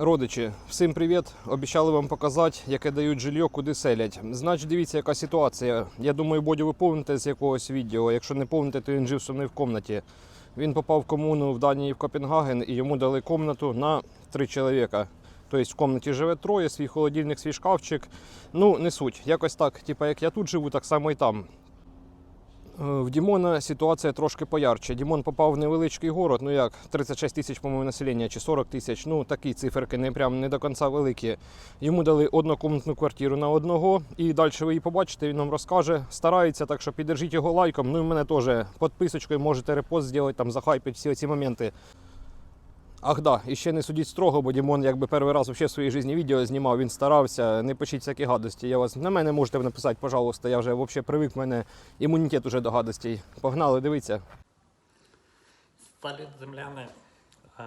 Родичі, всім привіт! Обіцяли вам показати, яке дають жилье, куди селять. Значить, дивіться, яка ситуація. Я думаю, Бодю, ви помните з якогось відео. Якщо не помните, то він жив со мною в комнаті. Він попав в комуну в Данії в Копенгаген і йому дали комнату на три чоловіка. Тобто в комнаті живе троє, свій холодильник, свій шкафчик. Ну, не суть. Якось так, типа як я тут живу, так само і там. Е, В Дімона ситуація трошки поярче. Дімон попав в невеличкий город, ну як 36 тисяч, по-моєму, населення чи 40 тисяч. Ну такі циферки, не прям не до кінця великі. Йому дали однокомнатну квартиру на одного, і далі ви її побачите, він вам розкаже. Старається, так що піддержіть його лайком. Ну і мене теж підписочкою можете репост зробити, там захайпити всі ці моменти. Ах да, і ще не судіть строго, бо Дімон якби перший раз в своїй житті відео знімав, він старався, не пишіть всякі гадості. Я вас на мене можете написати, пожалуйста. Я вже взагалі привик, в мене імунітет уже до гадостей. Погнали, дивіться. Салют, земляни. Е,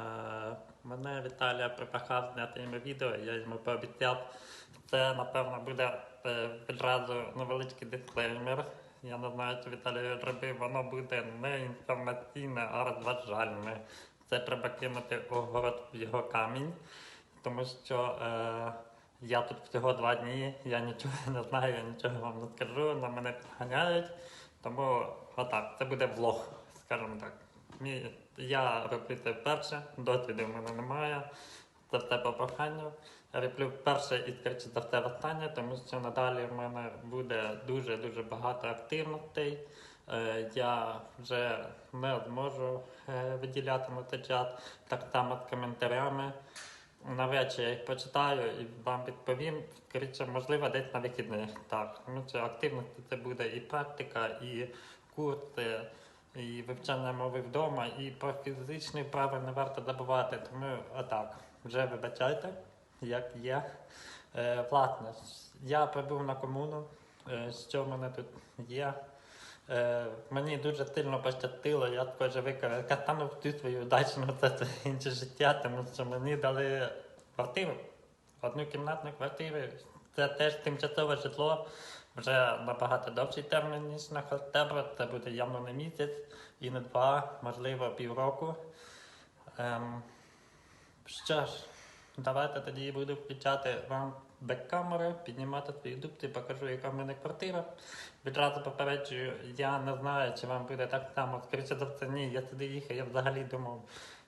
Мене Віталія припахав зняти йому відео, я йому пообіцяв. Це, напевно, буде е, відразу невеличкий дисклеймер. Я не знаю, чи Віталій робив, воно буде не інформаційне, а розважальне. Це треба кинути у город в його камінь, тому що е, я тут всього два дні, я нічого не знаю, я нічого вам не скажу, на мене підганяють. Тому отак, це буде влог, скажімо так. Мій, я роблю це вперше, досвіду в мене немає. Це все по проханню. Я роблю вперше і скоріше за все останнє, тому що надалі в мене буде дуже-дуже багато активностей. Е, Я вже не зможу е, виділяти час так само з коментарями. Навряд я їх почитаю і вам відповім. Скоріше, можливо, десь на вихідних. Так, тому що активності це буде і практика, і курси, і вивчання мови вдома, і про фізичні вправи не варто забувати. Тому отак, вже вибачайте, як є. Е, власне, я прибув на комуну, е, що в мене тут є. Е, мені дуже сильно пощастило, я також використав всю свою удачну це, це інше життя, тому що мені дали квартиру, одну кімнатну квартиру. Це теж тимчасове житло, вже набагато довший термін, ніж на Хостебро. Це буде явно не місяць і не два, можливо, півроку. Ем, що ж, давайте тоді буду включати вам бек-камери, піднімати свої дубці, покажу, яка в мене квартира. Відразу попереджую, я не знаю, чи вам буде так само. Скоріше за все, ні, я сюди їхав, я взагалі думав,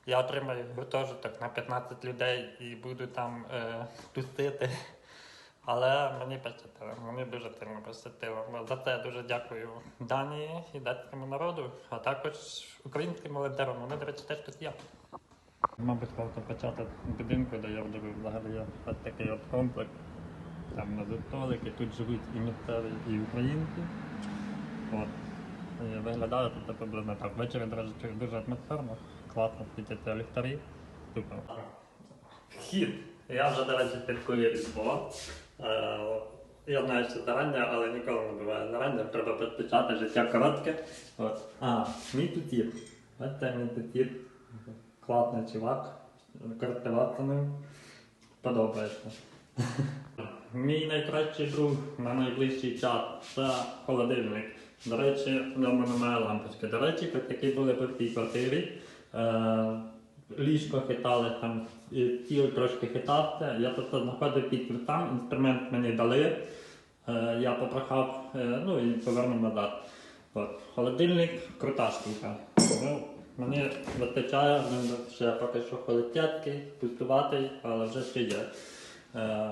я отримаю гуртожиток на 15 людей і буду там е, тусити. Але мені пощастило, мені дуже сильно пощастило. За це дуже дякую Данії і датському народу, а також українським волонтерам. Вони, до речі, теж тут є. Мабуть, варто почати будинку, де я вдивив взагалі ось такий от комплекс. Там на столики, тут живуть і місцеві, і українці. От. І виглядає тут приблизно так. Ввечері, дуже атмосферно, класно світяться ліхтарі. Супер. Вхід. Я вже, до речі, слідкую різдво. Е, Я знаю, що зарання, але ніколи не буває зарання, треба підписати життя коротке. От. А, мій тутір. Ось це мій тутір. Класний чувак. Користуватися. Подобається. Мій найкращий друг на найближчий час це холодильник. До речі, в ньому немає лампочки. До речі, такі були в цій квартирі. Е, ліжко хитали, там і тіл трошки хитався. Я просто знаходив під ключам, інструмент мені дали. Е, я попрохав, е, ну і повернув назад. От. Холодильник крута штука. Мені вистачає, ще поки що холодтяцький, пустуватий, але вже ще є. Е,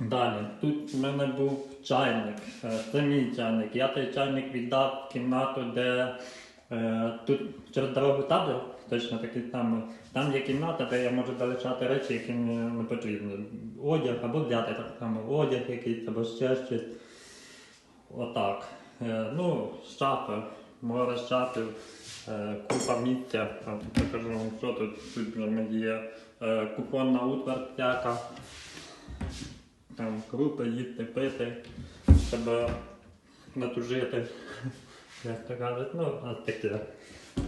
Далі, тут в мене був чайник, е, це мій чайник. Я той чайник віддав в кімнату, де е, тут через дорогу табір, точно такий самий. Там є кімната, де я можу залишати речі, які мені не потрібні. Одяг або взяти так само одяг якийсь або ще щось. Отак. Е, ну, шафи, море шафів, е, купа місця. Покажу вам, що тут. Тут є. Е, кухонна утвар всяка там крупи, їсти, пити, себе натужити, як то кажуть, ну, ось таке.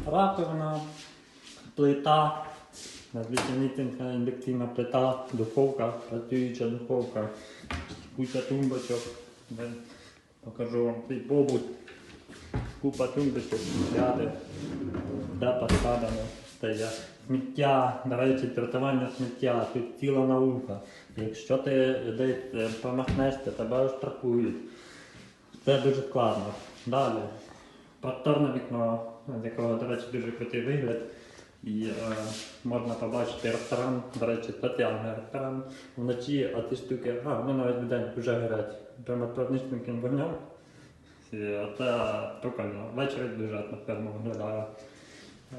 Раковина, плита, звичайнісінька індукційна плита, духовка, працююча духовка, куча тумбочок, покажу вам цей побут, купа тумбочок, ряди, де поскладено, це сміття, до речі, третування сміття, тут ціла наука. Якщо ти десь е, промахнешся, тебе штрафують. Це дуже складно. Далі. Просторне вікно, з якого, до речі, дуже крутий вигляд. І е, можна побачити ресторан, до речі, спеціальний ресторан. Вночі оці штуки, а вони навіть вдень вже горять. Прямо проничним вогнем. І це прикольно. Ввечері дуже атмосферно виглядає.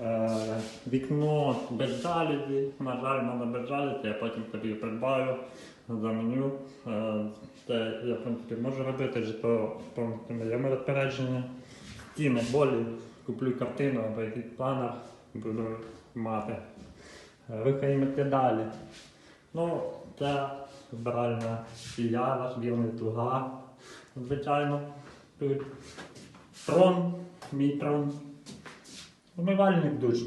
Е, вікно без жалюзі. На жаль, мене без жалюзі, я потім собі придбаю, заміню. Е, це я, в принципі, можу робити, житло повністю моєму розпорядженні. Стіни болі, куплю картину або якийсь планер, буду мати. Е, Рухаємося далі. Ну, це збиральна сія, ваш вірний слуга, звичайно. Тут трон, мій трон. Умивальник душ.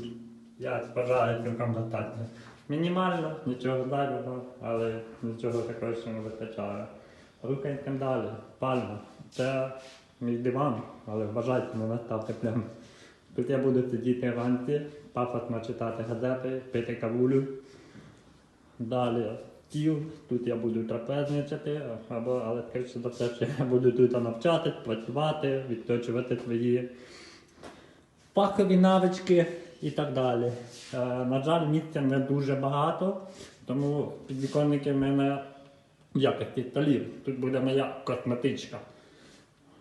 Я вважаю цілком достатньо. Мінімально, нічого зайвого, але нічого такого ще не вистачає. Рухаємося далі. Пальма. Це мій диван, але вважайте, не наставте прямо. Тут я буду сидіти вранці, пафосно читати газети, пити кавулю. Далі стіл, тут я буду трапезничати, або, але скоріше за все, що я буду тут навчатись, працювати, відточувати свої фахові навички і так далі. Е, на жаль, місця не дуже багато, тому підвіконники в мене в якості столів. Тут буде моя косметичка.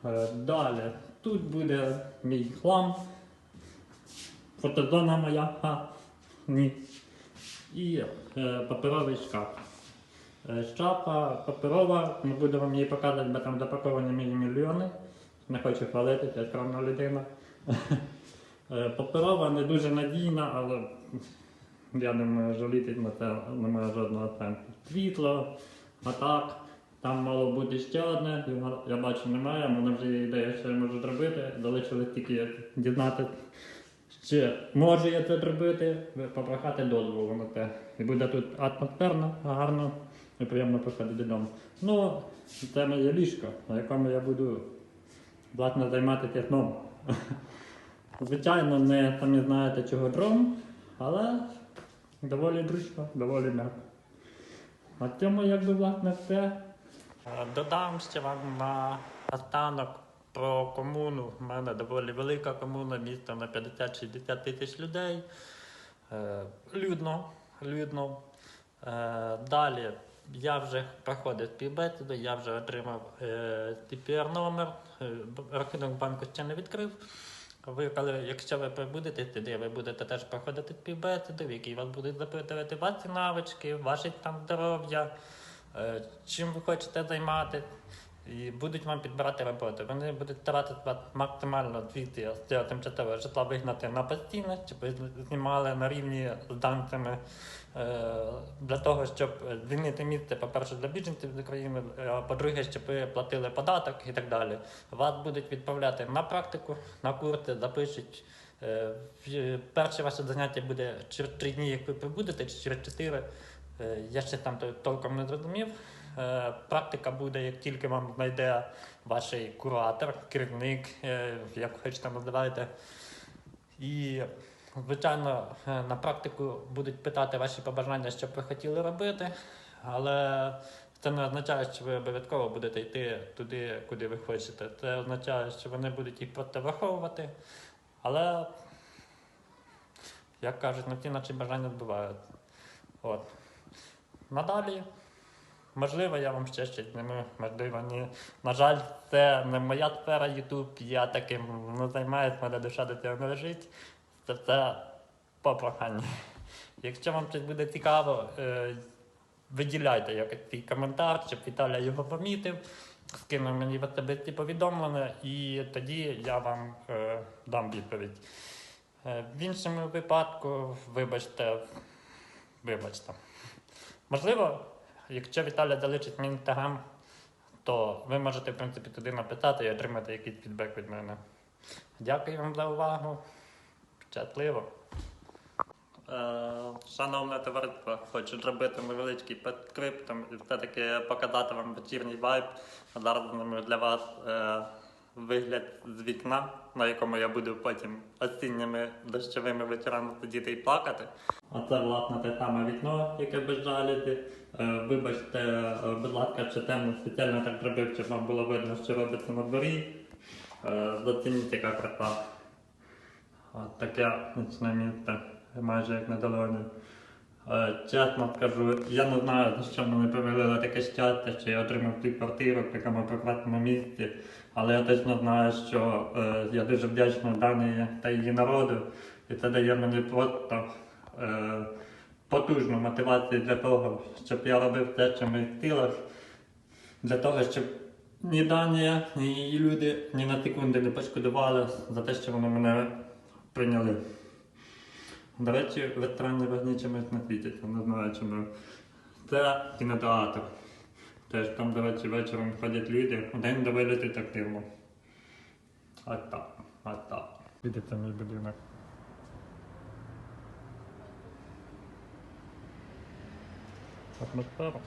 Е, далі, тут буде мій хлам, фотозона моя, ні. І е, паперовий шкаф. Е, Шафа паперова, не буду вам її показувати, бо там запаковані мої мільйони. Не хочу хвалитися, я скромна людина. Е, Паперова не дуже надійна, але я думаю, жалітись на це немає жодного сенсу. Світло, а так, там мало бути ще одне, я бачу немає, мене вже є ідея, що я можу зробити. Залишилось тільки дізнатися, чи можу я це зробити, попрохати дозволу на це. І буде тут атмосферно, гарно і приємно приходити додому. Ну, це моє ліжко, на якому я буду власне займатися сном. Звичайно, не самі знаєте чого дрон, але доволі зручно, доволі м'яко. На цьому якби власне все. Додам ще вам на останок про комуну. У мене доволі велика комуна, місто на 50-60 тисяч людей. Е, Людно, людно. Е, Далі я вже проходив співбесіду, я вже отримав тпр номер, е, рахунок банку ще не відкрив. Ви, коли, якщо ви прибудете туди, ви будете теж проходити співбесіду, в якій вас будуть запитувати ваші навички, ваше там здоров'я, е, чим ви хочете займатися. І будуть вам підбирати роботу. Вони будуть вас максимально звідти з тимчасового житла вигнати на постійне, щоб ви знімали на рівні з данцями е, для того, щоб звільнити місце, по-перше, для біженців з України, а по-друге, щоб ви платили податок і так далі. Вас будуть відправляти на практику, на курси, запишуть. Е, Перше ваше заняття буде через три дні, як ви прибудете, чи через чотири. Е, Я ще там толком не зрозумів. Е, Практика буде, як тільки вам знайде ваш куратор, керівник, е, як хочете називайте. І, звичайно, е, на практику будуть питати ваші побажання, що б ви хотіли робити, але це не означає, що ви обов'язково будете йти туди, куди ви хочете. Це означає, що вони будуть їх просто враховувати. Але, як кажуть, на ті наші бажання збивають. От. Надалі. Можливо, я вам ще зніму, можливо, ні. На жаль, це не моя сфера YouTube, я таким не займаюся, мене душа до цього не лежить. Це все по проханню. Якщо вам щось буде цікаво, е, виділяйте якийсь свій коментар, щоб Віталя його помітив, скинув мені в особисті повідомлення, і тоді я вам е, дам відповідь. Е, в іншому випадку, вибачте, вибачте. Можливо, якщо Віталя залишить мій інстаграм, то ви можете, в принципі, туди написати і отримати якийсь фідбек від мене. Дякую вам за увагу. Щасливо. Е, Шановне товариство, хочу зробити невеличкий підкриптом і все-таки показати вам вечірній вайб. Зараз для вас е, вигляд з вікна, на якому я буду потім осінніми дощовими вечорами сидіти і плакати. Оце власне те саме вікно, яке без жалюзі. Е, Вибачте, е, будь ласка, що темно спеціально так зробив, щоб вам було видно, що робиться на дворі. Е, Зацініть, яка краса. От таке нічне місце, майже як на долоні. Чесно скажу, я не знаю, за що мене повелило таке щастя, що я отримав цю квартиру в такому прекрасному місці. Але я точно знаю, що е, я дуже вдячний Данії та її народу, і це дає мені просто е, потужну мотивацію для того, щоб я робив те, що моїх силах, для того, щоб ні Данія, ні її люди ні на секунди не пошкодували за те, що вони мене прийняли. До речі, ветеранні вогні чимось не світяться, не знаю чому. Це кінотеатр. Теж там, до речі, вечором ходять люди, один до вилітить активно. А так, а так. Видите мій будинок. Атмосфера.